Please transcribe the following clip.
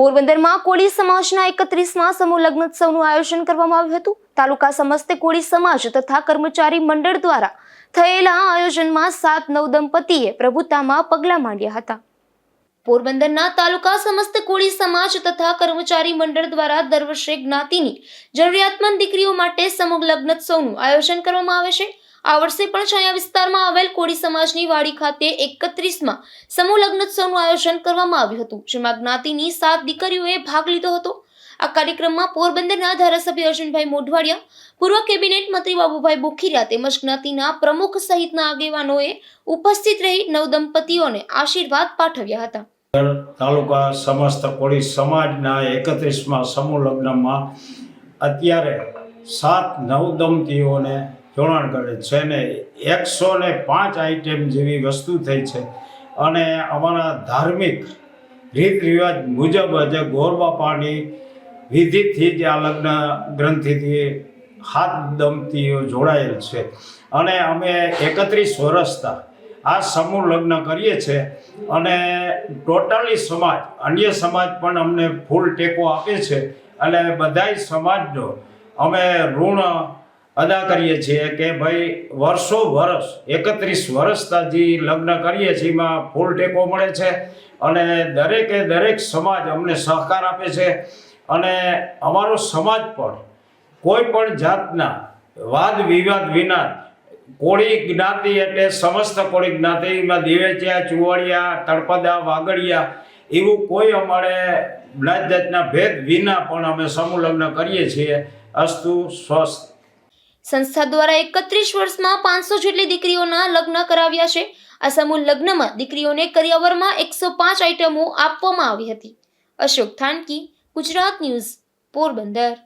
પોરબંદરમાં કોળી સમાજના એકત્રીસમાં સમૂહ લગ્નોત્સવનું આયોજન કરવામાં આવ્યું હતું. તાલુકા સમસ્તે કોળી સમાજ તથા કર્મચારી મંડળ દ્વારા થયેલા આયોજનમાં સાત નવ દંપતીએ પ્રભુતામાં પગલાં માંડ્યા હતા. પોરબંદરના તાલુકા સમસ્ત કોળી સમાજ તથા કર્મચારી મંડળ દ્વારા દર વર્ષે જ્ઞાતિની જરૂરિયાતમંદ દીકરીઓ માટે સમૂહ લગ્નોત્સવનું આયોજન કરવામાં આવે છે. આ વર્ષે પણ છાયા વિસ્તારમાં આવેલ કોળી સમાજની વાડી ખાતે એકત્રીસમાં સમૂહ લગ્નોત્સવનું આયોજન કરવામાં આવ્યું હતું, જેમાં જ્ઞાતિની સાત દીકરીઓએ ભાગ લીધો હતો. આ કાર્યક્રમમાં પોરબંદરના ધારાસભ્ય અર્જુનભાઈ મોઢવાડિયા, પૂર્વ કેબિનેટ મંત્રી બાબુભાઈ બોખીરા તેમજ જ્ઞાતિના પ્રમુખ સહિતના આગેવાનોએ ઉપસ્થિત રહી નવદંપતીઓને આશીર્વાદ પાઠવ્યા હતા. તાલુકા, સમસ્ત કોળી સમાજના એકત્રીસમાં સમૂહ લગ્નમાં અત્યારે સાત નવદંપતીઓને જોડાણ કરે છે ને એકસો ને પાંચ આઈટમ જેવી વસ્તુ થઈ છે. અને અમારા ધાર્મિક રીત રિવાજ મુજબ જે ગોરબાપાની વિધિથી જ આ લગ્ન ગ્રંથિથી હાથ દંપતીઓ જોડાયેલ છે. અને અમે એકત્રીસ વર્ષતા આ સમૂહ લગ્ન કરીએ છીએ અને ટોટલી સમાજ, અન્ય સમાજ પણ અમને ફૂલ ટેકો આપે છે. અને બધાય સમાજનો અમે ઋણ અદા કરીએ છીએ કે ભાઈ વર્ષો વર્ષ, એકત્રીસ વર્ષતા જે લગ્ન કરીએ છીએ, એમાં ફૂલ ટેકો મળે છે અને દરેકે દરેક સમાજ અમને સહકાર આપે છે અને અમારો સમાજ પણ કોઈ પણ જાતના વાદ વિવાદ વિના કોળી જ્ઞાતિ એટલે સમસ્ત કોળી જ્ઞાતિમાં દિવેચિયા ચુવાડિયા તળપદા, વાગડિયા એવું કોઈ અમારે જ્ઞાત જાતના ભેદ વિના પણ અમે સમૂહ લગ્ન કરીએ છીએ. અસ્તુ સ્વસ્થ. સંસ્થા દ્વારા એકત્રીસ વર્ષમાં પાંચસો જેટલી દીકરીઓના લગ્ન કરાવ્યા છે. આ સમૂહ લગ્નમાં દીકરીઓને કરિયાવરમાં એકસો પાંચ આઇટમો આપવામાં આવી હતી. અશોક થાનકી, ગુજરાત ન્યૂઝ, પોરબંદર.